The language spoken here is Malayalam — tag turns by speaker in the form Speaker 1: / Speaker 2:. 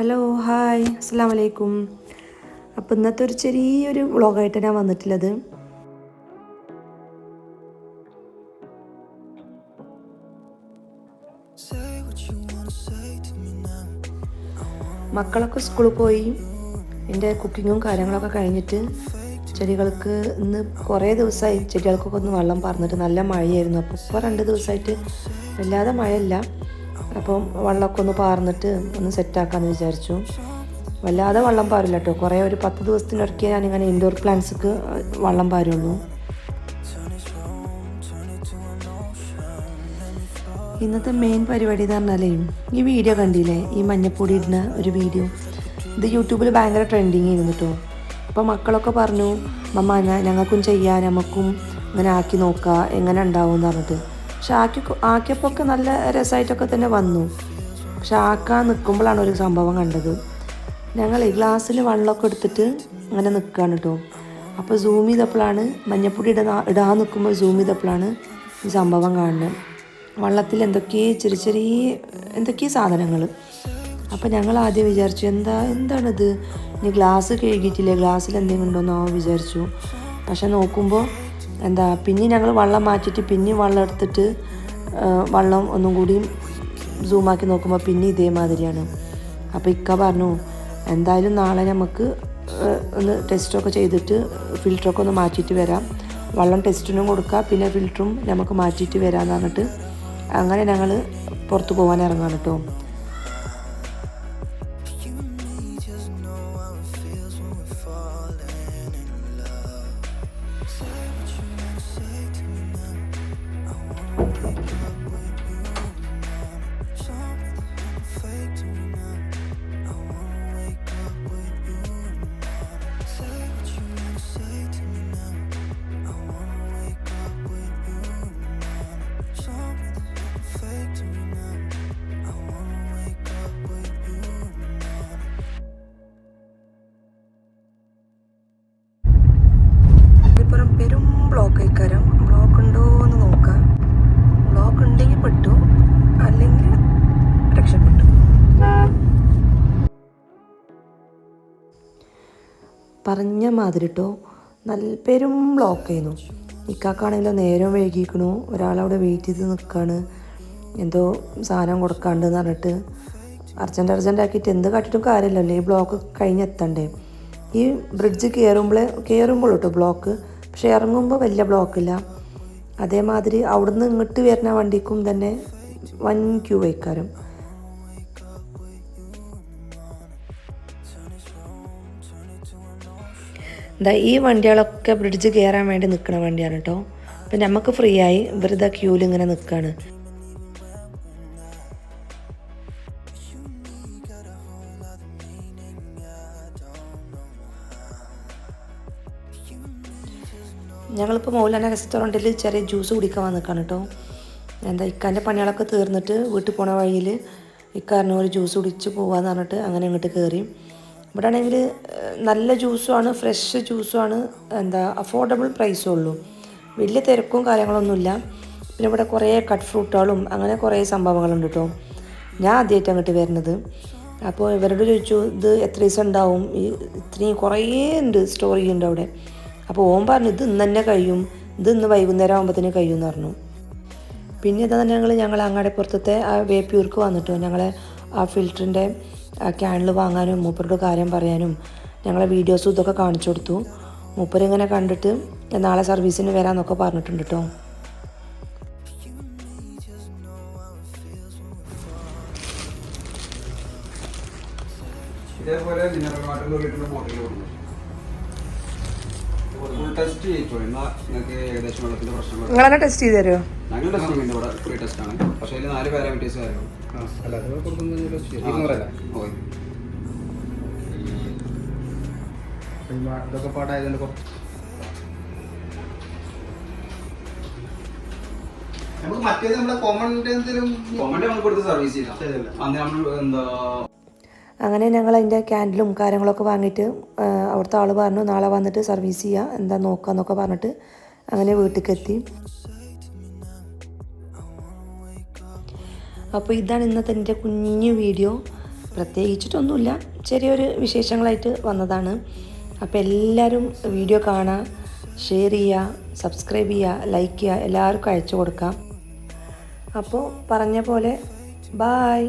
Speaker 1: Hello hi. അസ്സാം വലൈക്കും അപ്പോൾ ഇന്നത്തെ ഒരു ചെറിയൊരു വ്ളോഗായിട്ട് ഞാൻ വന്നിട്ടുള്ളത്. മക്കളൊക്കെ സ്കൂളിൽ പോയി. എന്റെ കുക്കിങ്ങും കാര്യങ്ങളൊക്കെ കഴിഞ്ഞിട്ട് ചെടികൾക്ക് ഇന്ന് കുറേ ദിവസമായി ചെടികൾക്കൊക്കെ ഒന്ന് വെള്ളം പറഞ്ഞിട്ട് നല്ല മഴയായിരുന്നു. അപ്പോൾ ഇപ്പോൾ രണ്ട് ദിവസമായിട്ട് വല്ലാതെ മഴയില്ല. അപ്പം വെള്ളമൊക്കെ ഒന്ന് പാർന്നിട്ട് ഒന്ന് സെറ്റാക്കാമെന്ന് വിചാരിച്ചു. വല്ലാതെ വെള്ളം പാരില്ല കേട്ടോ കുറേ ഒരു പത്ത് ദിവസത്തിനൊരിക്കൽ ഞാനിങ്ങനെ ഇൻഡോർ പ്ലാന്റ്സ്ക്ക് വെള്ളം പാരുള്ളൂ. ഇന്നത്തെ മെയിൻ പരിപാടി എന്ന് പറഞ്ഞാലേ ഈ വീഡിയോ കണ്ടില്ലേ? ഈ മഞ്ഞപ്പൊടി ഇടുന്ന ഒരു വീഡിയോ ഇത് യൂട്യൂബിൽ ഭയങ്കര ട്രെൻഡിങ് ആയിരുന്നു കേട്ടോ അപ്പോൾ മക്കളൊക്കെ പറഞ്ഞു മമ്മ ഞങ്ങൾക്കും ചെയ്യാം നമുക്കും ഇങ്ങനെ ആക്കി നോക്കുക എങ്ങനെ ഉണ്ടാവും എന്ന് പറഞ്ഞിട്ട്. പക്ഷെ ആക്കി ആക്കിയപ്പോൾ ഒക്കെ നല്ല രസമായിട്ടൊക്കെ തന്നെ വന്നു. പക്ഷെ ആക്കാൻ നിൽക്കുമ്പോഴാണ് ഒരു സംഭവം കണ്ടത്. ഞങ്ങൾ ഗ്ലാസ്സിൽ വെള്ളമൊക്കെ എടുത്തിട്ട് അങ്ങനെ നിൽക്കുകയാണ് കേട്ടോ. അപ്പോൾ സൂം ചെയ്തപ്പോഴാണ് മഞ്ഞപ്പൊടി ഇടാ ഇടാൻ നിൽക്കുമ്പോൾ സൂം ചെയ്തപ്പോഴാണ് ഈ സംഭവം കാണുന്നത്. വള്ളത്തിൽ എന്തൊക്കെയോ ചെറിയ ചെറിയ എന്തൊക്കെയോ സാധനങ്ങൾ. അപ്പോൾ ഞങ്ങൾ ആദ്യം വിചാരിച്ചു എന്താ എന്താണിത്? ഇനി ഗ്ലാസ് കഴുകിയിട്ടില്ലേ? ഗ്ലാസ്സിൽ എന്തെങ്കിലും ഉണ്ടോയെന്നോ വിചാരിച്ചു. പക്ഷെ നോക്കുമ്പോൾ എന്താ പിന്നെ ഞങ്ങൾ വള്ളം മാറ്റിയിട്ട് പിന്നെ വള്ളം എടുത്തിട്ട് വള്ളം ഒന്നും കൂടി സൂമാക്കി നോക്കുമ്പോൾ പിന്നെ ഇതേമാതിരിയാണ്. അപ്പോൾ ഇക്ക പറഞ്ഞു എന്തായാലും നാളെ നമുക്ക് ഒന്ന് ടെസ്റ്റൊക്കെ ചെയ്തിട്ട് ഫിൽറ്ററൊക്കെ ഒന്ന് മാറ്റിയിട്ട് വരാം. വെള്ളം ടെസ്റ്റിനും കൊടുക്കുക പിന്നെ ഫിൽറ്ററും നമുക്ക് മാറ്റിയിട്ട് വരാമെന്ന് പറഞ്ഞിട്ട് അങ്ങനെ ഞങ്ങൾ പുറത്ത് പോകാൻ ഇറങ്ങാണ് കേട്ടോ ബ്ലോക്ക് ആയിക്കാരം. ബ്ലോക്ക് ഉണ്ടോ എന്ന് നോക്കാം. ബ്ലോക്ക് ഉണ്ടെങ്കിൽ പെട്ടു. അല്ലെങ്കിൽ രക്ഷപ്പെട്ടു. പറഞ്ഞ മാതിരി കേട്ടോ നല്ല പെരും ബ്ലോക്ക് ചെയ്യുന്നു ഇക്കാക്കാണെങ്കിലോ നേരം വൈകിക്കണു. ഒരാളവിടെ വെയിറ്റ് ചെയ്ത് നിൽക്കുകയാണ് എന്തോ സാധനം കൊടുക്കാണ്ട് എന്ന് പറഞ്ഞിട്ട് അർജന്റ് അർജന്റ് ആക്കിയിട്ട് എന്ത് കാട്ടിയിട്ടും കാര്യമില്ലല്ലോ. ഈ ബ്ലോക്ക് കഴിഞ്ഞെത്തണ്ടേ ഈ ബ്രിഡ്ജ് കയറുമ്പോൾ കയറുമ്പോൾ കേട്ടോ ബ്ലോക്ക് പക്ഷെ ഇറങ്ങുമ്പോൾ വലിയ ബ്ലോക്കില്ല അതേമാതിരി അവിടുന്ന് ഇങ്ങോട്ട് വരുന്ന വണ്ടിക്കും തന്നെ വൻ ക്യൂ വയ്ക്കാരും. എന്താ ഈ വണ്ടികളൊക്കെ ബ്രിഡ്ജ് കയറാൻ വേണ്ടി നിൽക്കുന്ന വണ്ടിയാണ് കേട്ടോ അപ്പം നമുക്ക് ഫ്രീ ആയി വെറുതെ ക്യൂവിൽ ഇങ്ങനെ നിൽക്കുകയാണ് ഞങ്ങളിപ്പോൾ മൗലാന റെസ്റ്റോറന്റിൽ ചെറിയ ജ്യൂസ് കുടിക്കാൻ വന്നിക്കാണ് കേട്ടോ എന്താ ഇക്കാന്റെ പണികളൊക്കെ തീർന്നിട്ട് വീട്ടിൽ പോണ വഴിയിൽ ഇക്കാരനെ ഒരു ജ്യൂസ് കുടിച്ച് പോകാന്ന് പറഞ്ഞിട്ട് അങ്ങനെ അങ്ങോട്ട് കയറി ഇവിടെ ആണെങ്കിൽ നല്ല ജ്യൂസുമാണ് ഫ്രഷ് ജ്യൂസുമാണ് എന്താ അഫോർഡബിൾ പ്രൈസും ഉള്ളൂ. വലിയ തിരക്കും കാര്യങ്ങളൊന്നുമില്ല പിന്നെ ഇവിടെ കുറേ കട്ട് ഫ്രൂട്ടുകളും അങ്ങനെ കുറേ സംഭവങ്ങളുണ്ട് കേട്ടോ ഞാൻ ആദ്യമായിട്ട് അങ്ങോട്ട് വരുന്നത്. അപ്പോൾ ഇവരോട് ചോദിച്ചു ഇത് എത്ര ദിവസം ഉണ്ടാവും? ഈ ഇത്രയും കുറേ ഉണ്ട് സ്റ്റോറി ഉണ്ട് അവിടെ. അപ്പോൾ ഓൻ പറഞ്ഞു ഇത് ഇന്ന് തന്നെ കഴിയും. ഇത് ഇന്ന് വൈകുന്നേരം ആകുമ്പോഴത്തേന് കഴിയും എന്ന് പറഞ്ഞു. പിന്നെ ഇതാ ഞങ്ങൾ ഞങ്ങൾ അങ്ങാടി പുറത്തത്തെ ആ വേപ്പിയൂർക്ക് വന്നിട്ടു. ഞങ്ങളെ ആ ഫിൽറ്ററിന്റെ ക്യാനിൽ വാങ്ങാനും മൂപ്പരോട് കാര്യം പറയാനും ഞങ്ങളെ വീഡിയോസും ഇതൊക്കെ കാണിച്ചു കൊടുത്തു. മൂപ്പരിങ്ങനെ കണ്ടിട്ട് നാളെ സർവീസിന് വരാമെന്നൊക്കെ പറഞ്ഞിട്ടുണ്ട് കേട്ടോ
Speaker 2: ഇതേപോലെ മിനറൽ വാട്ടറിൽ കിട്ടുന്ന ബോട്ടിൽ കൊടുക്കും. ടെസ്റ്റ് ചെയ്യിച്ചു എന്നാൽ നിങ്ങൾക്ക് ഏകദേശം വെള്ളത്തിന്റെ പ്രശ്നങ്ങൾ
Speaker 1: നിങ്ങളെന്നെ ടെസ്റ്റ് ചെയ്ത് തരുമോ
Speaker 2: ഞങ്ങൾ ടെസ്റ്റ് ചെയ്യുന്നുണ്ട് ഇവിടെ ഫ്രീ ടെസ്റ്റ് ആണ്. പക്ഷേ അതിൽ നാല് പാരാമീറ്റേഴ്സ് ആയിരുന്നു.
Speaker 3: ഇതൊക്കെ പാടായതുകൊണ്ട് കുറച്ച് നമുക്ക് മറ്റേത് നമ്മുടെ കോമൺ എന്തെങ്കിലും
Speaker 2: കോമൺ നമ്മൾ കൊടുത്ത് സർവീസ് ചെയ്താൽ അന്ന് നമ്മൾ എന്താ
Speaker 1: അങ്ങനെ ഞങ്ങൾ അതിന്റെ ക്യാൻഡിലും കാര്യങ്ങളൊക്കെ വാങ്ങിയിട്ട് അവിടുത്തെ ആൾ പറഞ്ഞു നാളെ വന്നിട്ട് സർവീസ് ചെയ്യുക എന്താ നോക്കാന്നൊക്കെ പറഞ്ഞിട്ട് അങ്ങനെ വീട്ടിലേക്ക് എത്തി അപ്പോൾ ഇതാണ് ഇന്നത്തെ എന്റെ കുഞ്ഞു വീഡിയോ പ്രത്യേകിച്ചിട്ടൊന്നുമില്ല ചെറിയൊരു വിശേഷങ്ങളായിട്ട് വന്നതാണ്. അപ്പോൾ എല്ലാവരും വീഡിയോ കാണുക ഷെയർ ചെയ്യുക സബ്സ്ക്രൈബ് ചെയ്യുക ലൈക്ക് ചെയ്യുക എല്ലാവർക്കും അയച്ചു കൊടുക്കാം. അപ്പോൾ പറഞ്ഞ പോലെ ബായ്